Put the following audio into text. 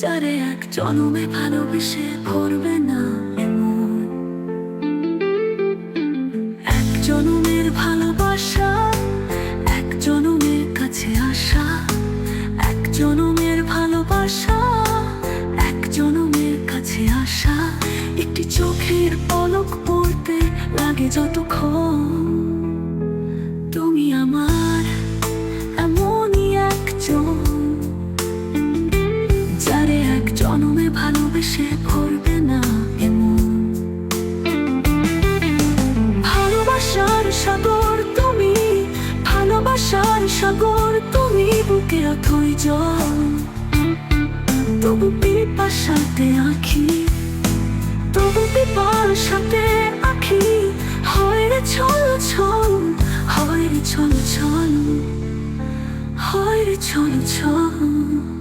যারে এক জনমে ভালোবেসে ভরবে না ভালোবাসা কাছে আসা। ভালোবাসা কাছে আসা। একটি চোখের পলক পড়তে লাগে যতক্ষণ সাগর, তুমি বুকে রাখোই জল। তবু পিপাসাতে আঁখি, তবু পিপাসাতে আঁখি। হয় রে ছল ছল, হয় রে ছল ছল, হয় রে ছল ছল।